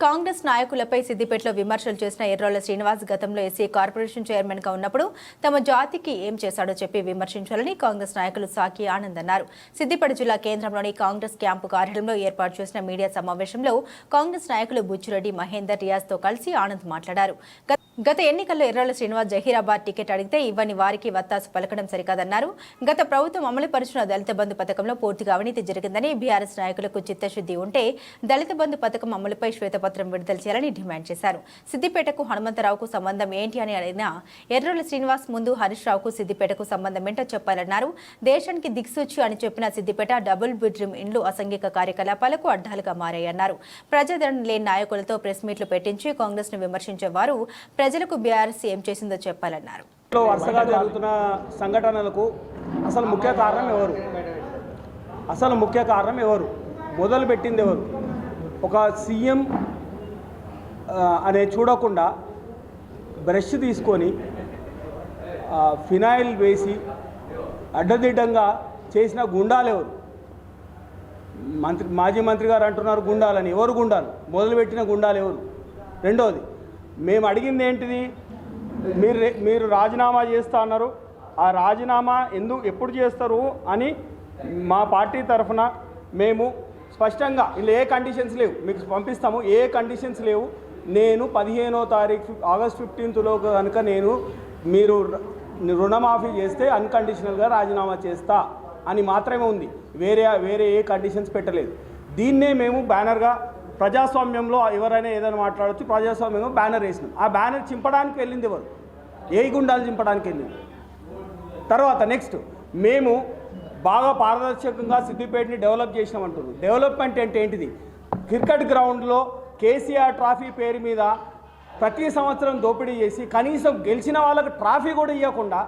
కాంగ్రెస్ నాయకులపై సిద్దిపేటలో విమర్శలు చేసిన ఎర్రోల శ్రీనివాస్ గతంలో ఎస్సీ కార్పొరేషన్ చైర్మన్గా ఉన్నప్పుడు తమ జాతికి ఏం చేశాడో చెప్పి విమర్శించాలని కాంగ్రెస్ నాయకులు సాకి ఆనంద్ అన్నారు. సిద్దిపేట జిల్లా కేంద్రంలోని కాంగ్రెస్ క్యాంపు కార్యాలయంలో ఏర్పాటు చేసిన మీడియా సమావేశంలో కాంగ్రెస్ నాయకులు బుచ్చిరెడ్డి మహేందర్ రియాజ్తో కలిసి ఆనంద్ మాట్లాడారు. గత- ఎన్నికల్లో ఎర్రల శ్రీనివాస్ జహీరాబాద్ టికెట్ అడిగితే ఇవ్వని వారికి వత్తాసు పలకడం సరికాదన్నారు. గత ప్రభుత్వం అమలుపరిచిన దళిత బంధు పథకంలో పూర్తిగా అవినీతి జరిగిందని బీఆర్ఎస్ నాయకులకు చిత్తశుద్ధి ఉంటే దళిత బంధు పథకం అమలుపై శ్వేతపత్రం విడుదల చేయాలని డిమాండ్ చేశారు. సిద్దిపేటకు హనుమంతరావుకు సంబంధం ఏంటి అని అడిగిన ఎర్రోల శ్రీనివాస్ ముందు హరీష్ రావుకు సిద్దిపేటకు సంబంధం ఏంటో చెప్పాలన్నారు. దేశానికి దిక్సూచి అని చెప్పిన సిద్దిపేట డబుల్ బెడ్రూమ్ ఇండ్లు అసంఘిక కార్యకలాపాలకు అడ్డాలుగా మారాయన్నారు. ప్రజాదరణ లేని నాయకులతో ప్రెస్ మీట్లు పెట్టించి కాంగ్రెస్ను విమర్శించే వారు ప్రజలకు బీఆర్ఎస్ ఏం చేసిందో చెప్పాలన్నారు. వరుసగా జరుగుతున్న సంఘటనలకు అసలు ముఖ్య కారణం ఎవరు? అసలు ముఖ్య కారణం ఎవరు? మొదలు పెట్టింది ఎవరు? ఒక సీఎం అనే చూడకుండా బ్రష్ తీసుకొని ఫినాయిల్ వేసి అడ్డదిడ్డంగా చేసిన గుండాలు ఎవరు? మంత్రి మాజీ మంత్రి గారు అంటున్నారు గుండాలని. ఎవరు గుండాలు? మొదలుపెట్టిన గుండాలు ఎవరు? రెండోది మేము అడిగింది ఏంటిది? మీరు మీరు రాజీనామా చేస్తా అన్నారు. ఆ రాజీనామా ఎందుకు ఎప్పుడు చేస్తారు అని మా పార్టీ తరఫున మేము స్పష్టంగా ఇలా ఏ కండిషన్స్ లేవు మీకు పంపిస్తాము ఏ కండిషన్స్ లేవు. నేను పదిహేనో తారీఖు ఆగస్ట్ ఫిఫ్టీన్త్లో కనుక నేను మీరు రుణమాఫీ చేస్తే అన్కండిషనల్గా రాజీనామా చేస్తా అని మాత్రమే ఉంది. వేరే వేరే ఏ కండిషన్స్ పెట్టలేదు. దీన్నే మేము బ్యానర్గా ప్రజాస్వామ్యంలో ఎవరైనా ఏదైనా మాట్లాడచ్చు ప్రజాస్వామ్యంలో బ్యానర్ వేసినాం. ఆ బ్యానర్ చింపడానికి వెళ్ళింది ఎవరు? ఏ గుండాలు చింపడానికి వెళ్ళింది? తర్వాత నెక్స్ట్ మేము బాగా పారదర్శకంగా సిద్దిపేటని డెవలప్ చేసినామంటున్నారు డెవలప్మెంట్ అంటే ఏంటిది? క్రికెట్ గ్రౌండ్లో కేసీఆర్ ట్రాఫీ పేరు మీద ప్రతి సంవత్సరం దోపిడీ చేసి కనీసం గెలిచిన వాళ్ళకి ట్రాఫీ కూడా ఇవ్వకుండా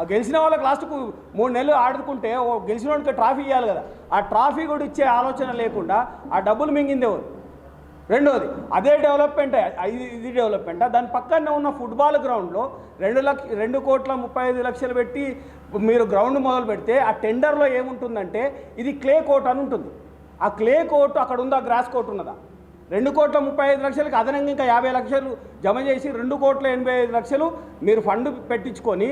ఆ గెలిచిన వాళ్ళకి లాస్ట్కు మూడు నెలలు ఆడుకుంటే ఓ గెలిచిన వాడికి ట్రాఫీ ఇవ్వాలి కదా. ఆ ట్రాఫీ కూడా ఇచ్చే ఆలోచన లేకుండా ఆ డబ్బులు మింగింది ఎవరు? రెండోది అదే డెవలప్మెంట్ ఇది ఇది డెవలప్మెంట్. దాని పక్కనే ఉన్న ఫుట్బాల్ గ్రౌండ్లో రెండు లక్ష రెండు కోట్ల ముప్పై ఐదు లక్షలు పెట్టి మీరు గ్రౌండ్ మొదలు పెడితే ఆ టెండర్లో ఏముంటుందంటే ఇది క్లే కోట్ అని ఉంటుంది. ఆ క్లే కోర్టు అక్కడ ఉందా? గ్రాస్ కోర్టు ఉన్నదా? రెండు కోట్ల ముప్పై ఐదు లక్షలకు అదనంగా ఇంకా యాభై లక్షలు జమ చేసి రెండు కోట్ల ఎనభై ఐదు లక్షలు మీరు ఫండ్ పెట్టించుకొని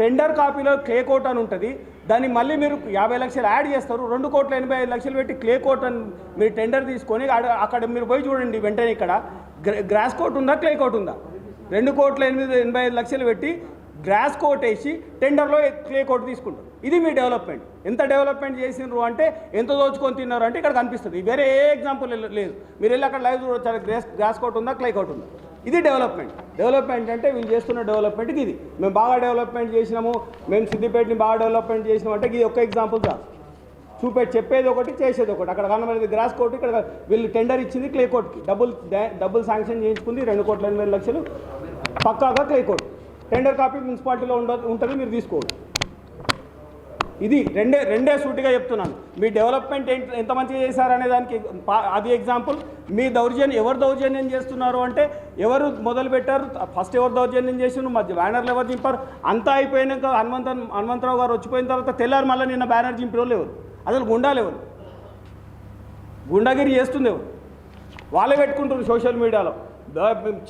టెండర్ కాపీలో క్లే కోట్ అని ఉంటుంది. దాన్ని మళ్ళీ మీరు యాభై లక్షలు యాడ్ చేస్తారు. రెండు కోట్ల ఎనభై ఐదు లక్షలు పెట్టి క్లే కోట్ అని మీరు టెండర్ తీసుకొని అక్కడ మీరు పోయి చూడండి వెంటనే ఇక్కడ. గ్రాస్ కోట్ ఉందా క్లే కోట్ ఉందా? రెండు కోట్ల ఎనిమిది ఎనభై ఐదు లక్షలు పెట్టి గ్రాస్ కోట్ వేసి టెండర్లో క్లే కోట్ తీసుకుంటారు. ఇది మీ డెవలప్మెంట్. ఎంత డెవలప్మెంట్ చేసినారు అంటే ఎంత దోచుకొని తిన్నారు అంటే ఇక్కడ కనిపిస్తుంది. వేరే ఏ ఎగ్జాంపుల్ లేదు. మీరు వెళ్ళి అక్కడ లైవ్ చూడొచ్చు. గ్రాస్ గ్రాస్ కోట్ ఉందా క్లే కోట్ ఉందా? ఇది డెవలప్మెంట్. డెవలప్మెంట్ అంటే వీళ్ళు చేస్తున్న డెవలప్మెంట్కి ఇది. మేము బాగా డెవలప్మెంట్ చేసినాము. మేము సిద్దిపేటని బాగా డెవలప్మెంట్ చేసినాం అంటే ఇది ఒక్క ఎగ్జాంపుల్ చాలు చూపే చెప్పేది ఒకటి చేసేది ఒకటి. అక్కడ కనబడేది గ్రాస్ కోర్టు ఇక్కడ వీళ్ళు టెండర్ ఇచ్చింది క్లే కోర్టుకి డబుల్ డబుల్ శాంక్షన్ చేయించుకుంది రెండు కోట్ల ఎనభై లక్షలు. పక్కాగా క్లే కోర్టు టెండర్ కాపీ మున్సిపాలిటీలో ఉండ ఉంటుంది మీరు తీసుకోవచ్చు ఇది రెండే రెండే సూటిగా చెప్తున్నాను. మీ డెవలప్మెంట్ ఎంత మంచిగా చేశారనే దానికి అది ఎగ్జాంపుల్. మీ దౌర్జన్యం ఎవరు దౌర్జన్యం చేస్తున్నారు అంటే ఎవరు మొదలు పెట్టారు ఫస్ట్ ఎవరు దౌర్జన్యం చేసిన మధ్య బ్యానర్లు ఎవరు చింపారు అంతా అయిపోయినాక హనుమంత హనుమంతరావు గారు వచ్చిపోయిన తర్వాత తెల్లారు మళ్ళీ నిన్న బ్యానర్ చింపిన వాళ్ళు ఎవరు? అసలు గుండాలు ఎవరు? గుండాగిరి చేస్తుంది ఎవరు? వాళ్ళే పెట్టుకుంటారు సోషల్ మీడియాలో.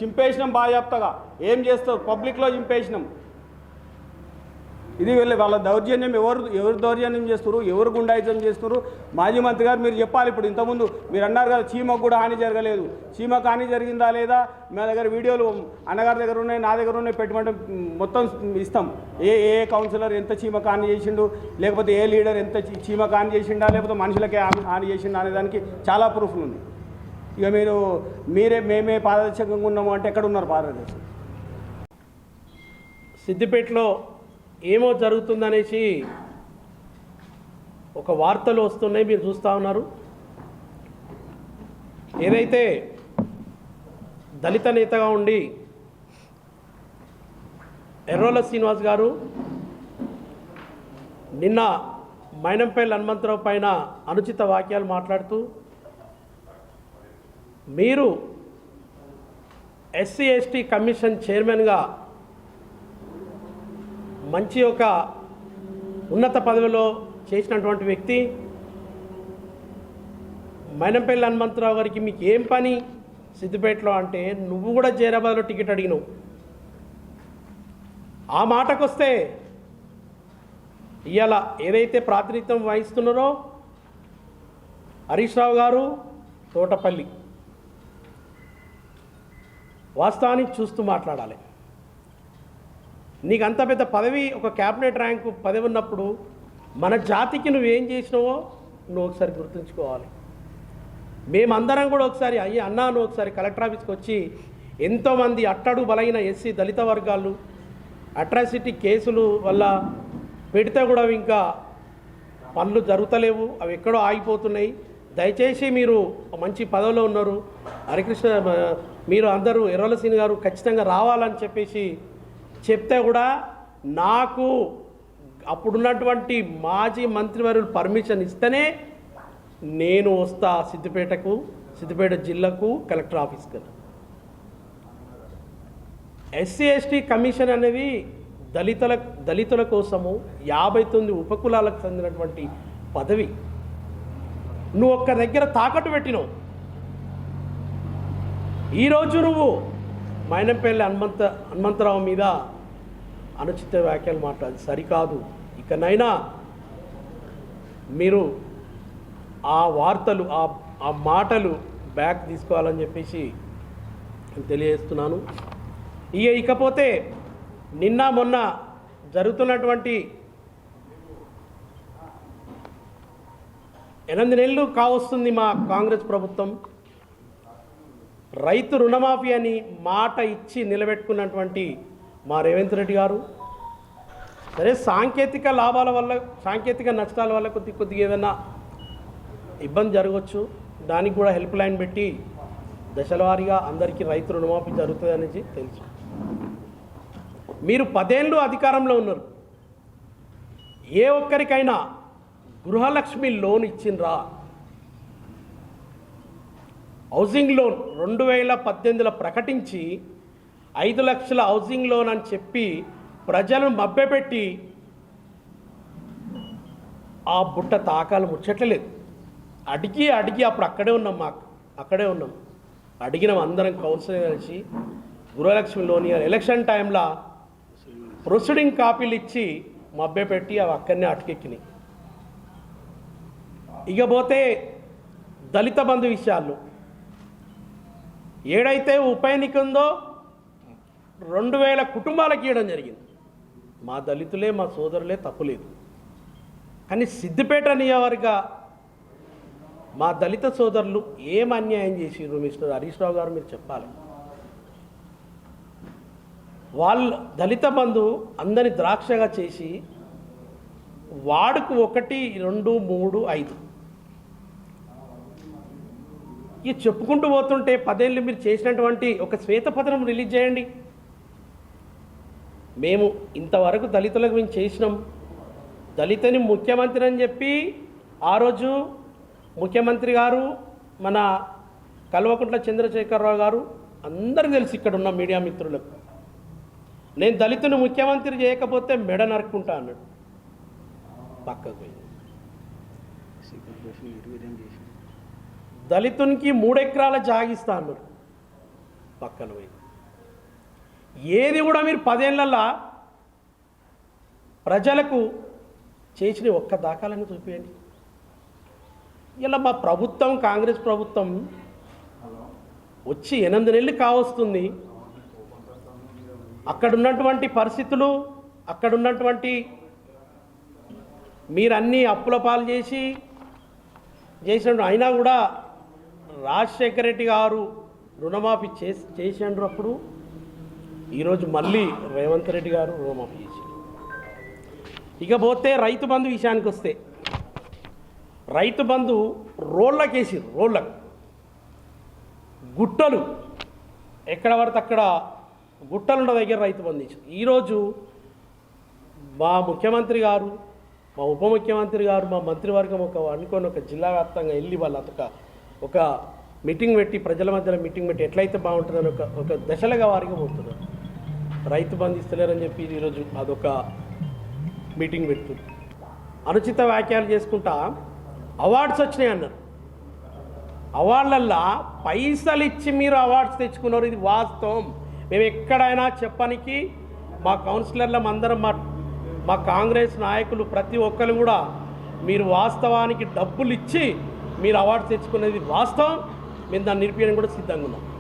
చింపేసినాం బాగా చెప్తాగా ఏం చేస్తావు? పబ్లిక్లో చింపేసినాం. ఇది వెళ్ళి వాళ్ళ దౌర్జన్యం ఎవరు ఎవరు దౌర్జన్యం చేస్తారు ఎవరు గుండాయిజం చేస్తారు మాజీ మంత్రి గారు మీరు చెప్పాలి ఇప్పుడు. ఇంతకుముందు మీరు అన్నారు కదా చీమకు కూడా హాని జరగలేదు. చీమకు హాని జరిగిందా లేదా? మా దగ్గర వీడియోలు అన్నగారి దగ్గర ఉన్నాయి నా దగ్గర ఉన్నాయి పెట్టమంటే మొత్తం ఇస్తాం. ఏ ఏ కౌన్సిలర్ ఎంత చీమకు హాని చేసిండు? లేకపోతే ఏ లీడర్ ఎంత చీమకు హాని చేసిండా? లేకపోతే మనుషులకే హాని- హాని చేసిండా? అనే దానికి చాలా ప్రూఫ్లు ఉంది ఇక మీరు మీరే మేమే పారదర్శకంగా ఉన్నాము అంటే ఎక్కడ ఉన్నారు పారదర్శకం సిద్దిపేటలో ఏమో జరుగుతుందనేసి ఒక వార్తలు వస్తున్నాయి మీరు చూస్తూ ఉన్నారు. ఏదైతే దళిత నేతగా ఉండి ఎర్రోల శ్రీనివాస్ గారు నిన్న మైనంపల్లి హనుమంతరావు పైన అనుచిత వాక్యాలు మాట్లాడుతూ మీరు ఎస్సీ ఎస్టీ కమిషన్ చైర్మన్గా మంచి ఒక ఉన్నత పదవిలో చేసినటువంటి వ్యక్తి మైనంపల్లి హనుమంతరావు గారికి మీకు ఏం పని? సిద్దిపేటలో అంటే నువ్వు కూడా జైరాబాద్లో టికెట్ అడిగినావు. ఆ మాటకొస్తే ఇవాళ ఏదైతే ప్రాతినిధ్యం వహిస్తున్నారో హరీష్ రావు గారు తోటపల్లి. వాస్తవానికి చూస్తూ మాట్లాడాలి. నీకు అంత పెద్ద పదవి ఒక క్యాబినెట్ ర్యాంకు పదవి ఉన్నప్పుడు మన జాతికి నువ్వేం చేసినావో నువ్వు ఒకసారి గుర్తుంచుకోవాలి. మేమందరం కూడా ఒకసారి అయ్యి అన్నా నువ్వు ఒకసారి కలెక్టర్ ఆఫీస్కి వచ్చి ఎంతోమంది అట్టడు బలైన ఎస్సీ దళిత వర్గాలు అట్రాసిటీ కేసులు వల్ల పెడితే కూడా ఇంకా పనులు జరుగుతలేవు అవి ఎక్కడో ఆగిపోతున్నాయి. దయచేసి మీరు మంచి పదవిలో ఉన్నారు. హరికృష్ణ మీరు అందరూ ఎర్రలసీని గారు ఖచ్చితంగా రావాలని చెప్పేసి చెప్తే కూడా నాకు అప్పుడున్నటువంటి మాజీ మంత్రివర్యులు పర్మిషన్ ఇస్తేనే నేను వస్తా సిద్దిపేటకు సిద్దిపేట జిల్లాకు కలెక్టర్ ఆఫీస్కి. ఎస్సీ ఎస్టీ కమిషన్ అనేది దళితుల దళితుల కోసము యాభై తొమ్మిది ఉపకులాలకు చెందినటువంటి పదవి. నువ్వు ఒక్క దగ్గర తాకట్టు పెట్టినావు. ఈరోజు నువ్వు మైనంపల్లి హనుమంత హనుమంతరావు మీద అనుచిత వ్యాఖ్యలు మాట్లాడి. సరికాదు. ఇకనైనా మీరు ఆ వార్తలు ఆ ఆ మాటలు బ్యాక్ తీసుకోవాలని చెప్పేసి తెలియజేస్తున్నాను. ఇక ఇకపోతే నిన్న మొన్న జరుగుతున్నటువంటి ఎనిమిది నెలలు కావస్తుంది మా కాంగ్రెస్ ప్రభుత్వం. రైతు రుణమాఫీ అని మాట ఇచ్చి నిలబెట్టుకున్నటువంటి మా రేవంత్ రెడ్డి గారు. సరే సాంకేతిక లాభాల వల్ల సాంకేతిక నష్టాల వల్ల కొద్ది కొద్దిగా ఏదైనా ఇబ్బంది జరగవచ్చు. దానికి కూడా హెల్ప్ లైన్ పెట్టి దశలవారీగా అందరికీ రైతు రుణమాఫీ జరుగుతుంది అనేసి తెలుసు. మీరు పదేళ్ళు అధికారంలో ఉన్నారు. ఏ ఒక్కరికైనా గృహలక్ష్మి లోన్ ఇచ్చిండ్రా. హౌసింగ్ లోన్ రెండు వేల పద్దెనిమిదిలో ప్రకటించి ఐదు లక్షల హౌసింగ్ లోన్ అని చెప్పి ప్రజలను మభ్యపెట్టి ఆ బుట్ట తాకాలు ముచ్చట్లేదు. అడిగి అడిగి అప్పుడు అక్కడే ఉన్నాం మాకు. అక్కడే ఉన్నాం. అడిగినాం అందరం కౌన్సిలింగ్ కలిసి గృహలక్ష్మి లోన్ ఎలక్షన్ టైంలో ప్రొసీడింగ్ కాపీలు ఇచ్చి మభ్యపెట్టి అవి అక్కడనే అటుకెక్కినాయి. ఇకపోతే దళిత బంధు విషయాలు. ఏడైతే ఉప ఎన్నిక ఉందో రెండు వేల కుటుంబాలకు ఇవ్వడం జరిగింది. మా దళితులే మా సోదరులే తప్పులేదు. కానీ సిద్దిపేట నియోజకవర్గ మా దళిత సోదరులు ఏం అన్యాయం చేసిర్రు మిస్టర్ హరీష్ రావు గారు? మీరు చెప్పాలి. వాళ్ళు దళిత బంధు అందరి ద్రాక్షగా చేసి వాడుకు ఒకటి రెండు మూడు ఐదు ఇక చెప్పుకుంటూ పోతుంటే పదేళ్ళు మీరు చేసినటువంటి ఒక శ్వేతపత్రం రిలీజ్ చేయండి. మేము ఇంతవరకు దళితులకు మేము చేసినాం. దళితుని ముఖ్యమంత్రి అని చెప్పి ఆ రోజు ముఖ్యమంత్రి గారు మన కల్వకుంట్ల చంద్రశేఖరరావు గారు అందరికీ తెలిసి ఇక్కడ ఉన్న మీడియా మిత్రులకు నేను దళితుని ముఖ్యమంత్రి చేయకపోతే మెడ నరుక్కుంటా అన్నాడు. పక్కకు పోయింది. దళితునికి మూడెకరాల జాగిస్తా అన్నారు పక్కన పోయి. ఏది కూడా మీరు పదేళ్ళల్లా ప్రజలకు చేసిన ఒక్క దాఖలను చూపించండి ఇలా మా ప్రభుత్వం కాంగ్రెస్ ప్రభుత్వం వచ్చి ఎనిమిది నెలలు కావస్తుంది. అక్కడున్నటువంటి పరిస్థితులు అక్కడున్నటువంటి మీరన్నీ అప్పుల పాలు చేసి చేసినట్టు అయినా కూడా రాజశేఖర రెడ్డి గారు రుణమాఫీ చేసి చేసినప్పుడు ఈరోజు మళ్ళీ రేవంత్ రెడ్డి గారు రుణమాఫీ చేశారు ఇకపోతే రైతు బంధు విషయానికి వస్తే రైతు బంధు రోళ్ళకి రోళ్ళకేసి రోళ్ళకు. గుట్టలు. ఎక్కడ పడితే అక్కడ గుట్టలున్న దగ్గర రైతు బంధు ఇచ్చారు ఈరోజు మా ముఖ్యమంత్రి గారు మా ఉప ముఖ్యమంత్రి గారు మా మంత్రివర్గం ఒక అనుకొని ఒక జిల్లా వ్యాప్తంగా వెళ్ళి వాళ్ళ అతక ఒక మీటింగ్ పెట్టి ప్రజల మధ్యలో మీటింగ్ పెట్టి ఎట్లయితే బాగుంటుందని ఒక ఒక దశలుగా వారికి పోతున్నారు. రైతు బంధు ఇస్తలేరని చెప్పి ఈరోజు అదొక మీటింగ్ పెడుతుంది అనుచిత వ్యాఖ్యలు చేసుకుంటా అవార్డ్స్ వచ్చినాయి అన్నారు. అవార్డులల్లా పైసలు ఇచ్చి మీరు అవార్డ్స్ తెచ్చుకున్నారు ఇది వాస్తవం. మేము ఎక్కడైనా చెప్పనికి మా కౌన్సిలర్ల అందరం మా మా కాంగ్రెస్ నాయకులు ప్రతి ఒక్కరు కూడా మీరు వాస్తవానికి డబ్బులు ఇచ్చి మీరు అవార్డు తెచ్చుకునేది వాస్తవం. మేము దాన్ని నిలిపియడం కూడా సిద్ధంగా ఉన్నాం.